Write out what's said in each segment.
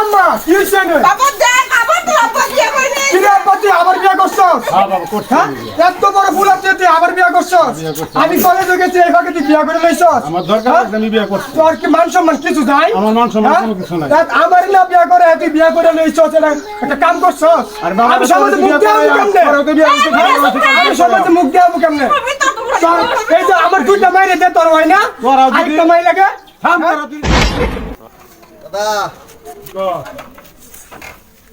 আম্মা কি রে? বাবা দেখ আবার তো আব্বা বিয়ে করে কি রে আব্বা তুই আবার বিয়ে করছস? হ্যাঁ বাবা করছি। হ্যাঁ? এত বড় ভুল আছে তুই আবার বিয়ে করছস? আমি কলেজে গেছি এই ফাঁকে তুই বিয়ে করে লইছস। আমার দরকার আছে আমি বিয়ে করছি। তোর কি মান সম্মান কিছু নাই? আমার মান সম্মান হ্যাঁ? কোনো কিছু নাই। দেখ, আমার না বিয়ে করে তুই বিয়ে করে লইছস এটা একটা কাম করছস। আর বাবা আমি সমাজে মুখ দিয়ে আমি কেমনে? আমি সমাজে মুখ আমি কেমনে এই যে আমার দুইটা মাইরে দে তোর হয় না? আরেকটা মাই লাগে থাম তোরা তুই। দাদা।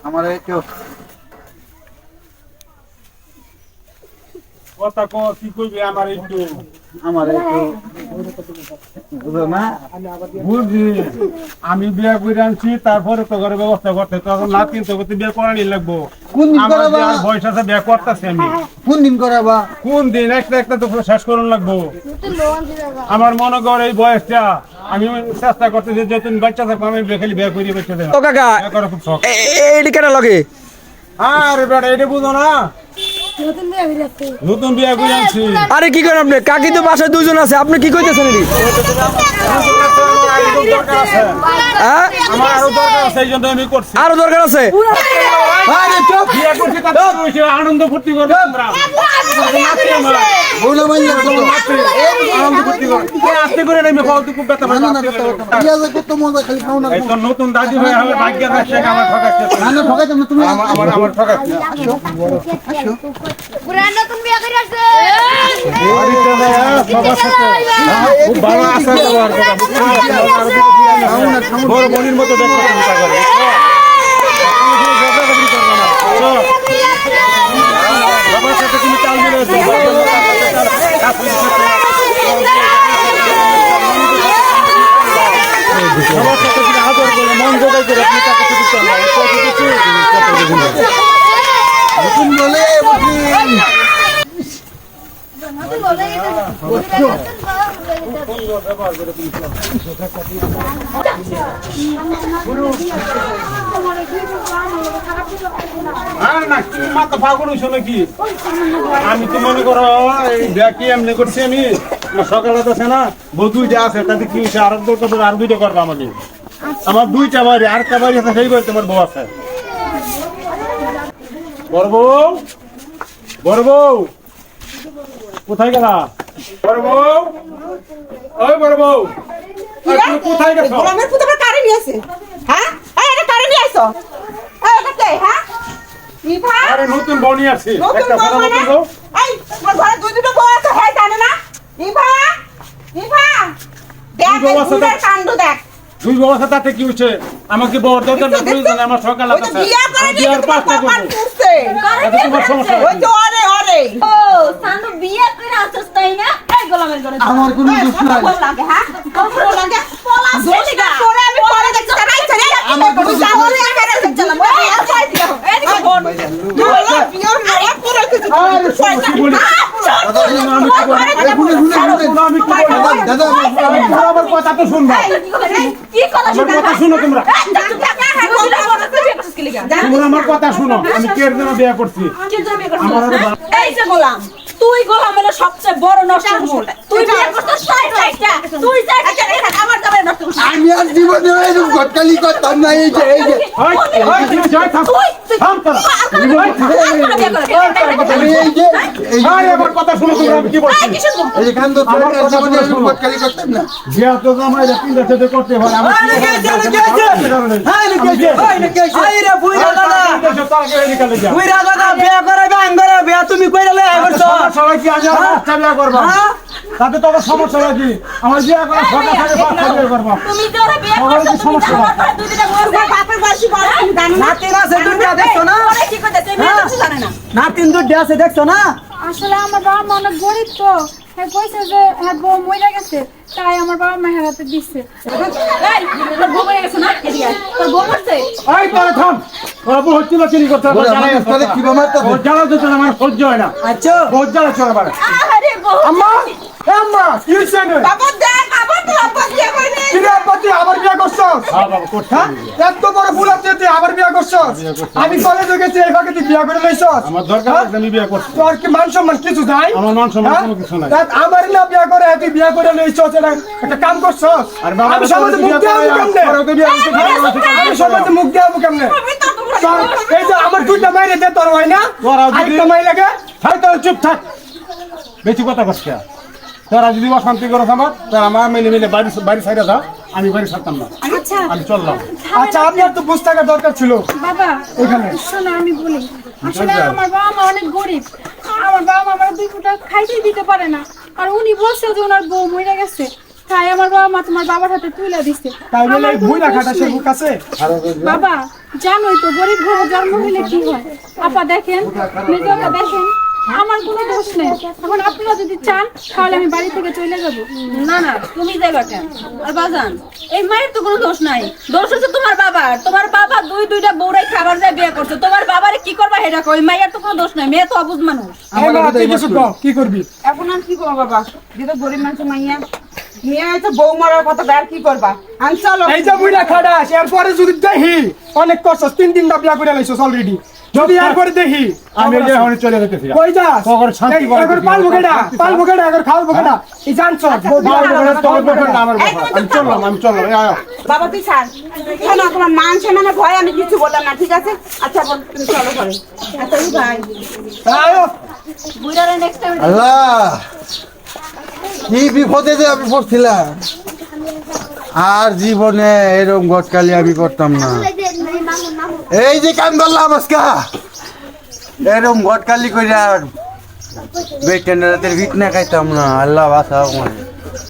আমার একটু কথা ক কি কইবি আমার একটু? আমার একটু বুঝো না? বুঝি। আমি বিয়া করে আনছি তারপরে তো ঘরে ব্যবস্থা করতে তখন না কিন্তু করতে বিয়ে করানি লাগবো। কোন দিন করাবা? বয়স আছে বিয়ে করতেছি আমি। কোন দিন করাবা? কোন দিন? একটা একটা তো শেষ করুন লাগবো। আমার মনে কর এই বয়সটা আমি চেষ্টা করতেছি বাচ্চা থাকব আমি বিয়ে খালি বিয়ে করিয়ে বাচ্চা ও কাকা বিয়ে করা খুব শখ। এ- এ- এইটি কেন লগে? আরে বেটা এটা বুঝো না। নতুন বিয়ে করে আনছি আরে কি করেন আপনি? কাকি তো বাসায় দুজন আছে আপনি কি কইতেছেন আমার আরও দরকার আছে। হ্যাঁ আমার আরও দরকার আছে এই জন্য আমি করছি। আরও দরকার আছে? আরে চুপ। বিয়ে করছি তাতে বসে আনন্দ ফুর্তি করবে আমার। নতুন দাদি হয়ে হবে ভাগ্য আমার ঠকাচ্ছে। না না তুমি আমার আমার আমার ঠকাচ্ছে। নতুন বিয়ে করে আসছে। খুব ভালো বড় বোনের মতো দেখতে করে সবার সাথে তুমি চাল মিলে সবার সাথে তুমি আদর করে মন জোগাই করে আপনি তাকে শুধু চালান কত কিছু কত কিছু নতুন বলে বুঝলি নতুন বলে আর না কি মাথা পাগল হইছো নাকি আমি তো মনে করো ব্যাকি এমনি করছি আমি সকালে তো আছে না বউ দুইটা আছে তাতে কি হয়েছে আর পড়লে আর দুইটা করব আমাকে আমার দুইটা বাড়ি আর একটা বাড়ি আছে সেই বাড়ি তোমার বউ আছে বড় বউ বড় বউ। কোথায় গেলা? বড় বউ। ওই বড় বউ। তুমি কোথায় গেছো? গোলামের কারে নিয়ে আসে? হ্যাঁ? এই এটা কারে নিয়ে আইছো এই এটা কে? হ্যাঁ? নিভা আরে নতুন বউ নিয়ে আসছি একটা বউ মানে? নতুন বউ এই তোমার ঘরে দুই দুটো বউ আছে হ্যাঁ জানে না? নিভা নিভা দেখ এই? কাণ্ড দেখ। দুই বউ আছে তাতে কি হচ্ছে? আমাকে বউ দরকার না আমার বিয়া করে পাঁচটা করব তোমার সমস্যা ওই তো ও সান্দু বিয়ে করে আসছিস তাই না এই গোলামের ঘরে আমার কোনো দোষ নাই ভালো লাগে হ্যাঁ কত লাগে পলাশ দোষটা ছেলেটা। করে আমি পরে দেখছি তাই ছেড়ে আমার কোনো দোষ নাই। তাহলে এখানে দেখছিলাম এই আর যাই দিও এদিকে বোন বিয়ার মেয়ে পুরো কিছু পয়সা কি বলি? দাদা আমি কি বলি? এই শুনে শুনে শুনে আমি কি বলি? দাদা আমি আমার কথা তো শুনবা কি কথা আমার কথা শুনো তোমরা হ্যাঁ, তোমরা আমার কথা শুনো আমি কে জন্য বিয়ে করছি আমার এই যে গোলাম তুই গোলামের সবচেয়ে বড় নষ্ট তুই বিয়ে করছিস তাই তুই যে আমার জামাই নষ্ট আমি আর জীবনে এরকম গটকালি করতাম না এই যে এই যে ওই, তুমি হয় কইরালে সবাই কি আজ করবা তাতে তোমার সমস্যা নাকি আমার বিয়া করা ছটা থেকে বাচ্চা বিয়া করবা সবার কি তুমি সমস্যা? আমার দিটা না। নাতিন আছে দুইটা দেখছ না? না। নাতিন আছে দেখছ না? আসলে আমার বাবা মা অনেক গরিব তো। হ্যাঁ কইছে যে হ্যাঁ বউ মরে গেছে। তাই আমার বাবা মা হারাতে দিচ্ছে এই তোর বউ হয়ে গেছে না? এদিকে আয়। তোর বউ মরছে? এই তোরা থাম। তোরা বহু চিলা চিনি করতে? বলে আমার উস্তাদে কি জ্বালা দিতে আমার সহ্য হয় না। আচ্ছা। বহুত জ্বালা চলে পারে আরে বউ। আম্মা! আম্মা কি হয়েছে রে? বাবা দেখ আবার তো আব্বা বিয়ে করে নিয়ে কি রে আব্বা তুই আবার বিয়ে করছস? হ্যাঁ বাবা করছি। হ্যাঁ? এত বড় ভুল আছে তুই আবার বিয়া করছস? বিয়া করছি। আমি কলেজে গেছি এই ফাঁকে তুই বিয়া করে লইছস? আমার দরকার আছে, আমি বিয়ে করছি। তোর কি মান সম্মান কিছু নাই? আমার মান সম্মান হ্যাঁ? কোনো কিছু নাই। তা আমার না বিয়া করে তুই বিয়া করে লইছস এটা একটা কাম করছস? আর বাবা আমি সমাজে মুখ দিয়ে কেমনে? আমি সমাজে মুখ দিয়ে কেমনে? এই যে আমার দুইটা মাইরে দে তোর হয় না? আরেকটা মাই লাগে থাক তোর চুপ থাক। বেশি কথা কষ্ট তোরা যদি অশান্তি করো আমার তার আমার মেনে মিলে বাড়ি বাড়ি সাইডে দাও আমি বাড়ি ছাড়তাম না। আচ্ছা। আমি চললাম। আচ্ছা আপনার তো বুঝ থাকা দরকার ছিল। বাবা এখানে। শোনো আমি বলি। আসলে আমার বাবা মা অনেক গরিব। আমার বাবা মা আমার দুই ফুটা খাইতেই দিতে পারে না। আর উনি বলছে যে ওনার বউ মরে গেছে। তাই আমার বাবা মা তোমার বাবার হাতে তুলে দিচ্ছে তাই বলে ভুই রাখাটা সে নেই। বাবা জানোই তো গরিব ঘরে জন্ম হলে কি হয়। আপা দেখেন নিজেকে দেখেন। আমার কোনো দোষ নেই। এখন আপনারা যদি চান তাহলে আমি বাড়ি থেকে চলে যাব। না না তুমি যাইবা কেন? আর বাজান এই মায়ের তো কোনো দোষ নাই। দোষ হচ্ছে তোমার বাবার। তোমার বাবা দুই দুইটা বউরাই খাবার যায় বিয়ে করছে। তোমার বাবারে কি করবা হেটা কই মায়ের তো কোনো দোষ নাই মেয়ে তো অবুঝ মানুষ। কি করবি? এখন আর কি করব বাবা? যেটা গরিব মানুষ মাইয়া। মেয়ে হয়তো বউ মরার কথা আর কি করবা? আন চলো এই যে বুইরা খাডাস এরপরে যদি দেখি অনেক করছস তিন তিনটা বিয়া করে লাইছস অলরেডি যদি এরপরে দেখি আমি যে এখন চলে যেতেছি কই শান্তি করে এখন কেডা? পালবো কেডা? এখন খাওয়াবো কেডা? এই জানছ ব্যাপারে তোমার ব্যাপারে না, আমার আমি চললাম আমি চললাম আয়। বাবা তুই ছাড়। তোমার মান সম্মানের ভয় আমি কিছু বললাম না ঠিক আছে? আচ্ছা বল তুমি চলো ঘরে। আচ্ছা ভাই। আয়ো। বুইরারে নেক্সট টাইম আল্লাহ কি বিপদে যে আমি পড়ছিলাম। আর জীবনে এরকম গটকালি আমি করতাম না। এই যে কাম করলাম আজকা। এরকম গটকালি করে আর বেটেন্ডারের ভিট না খাইতাম না। আল্লাহ বাসা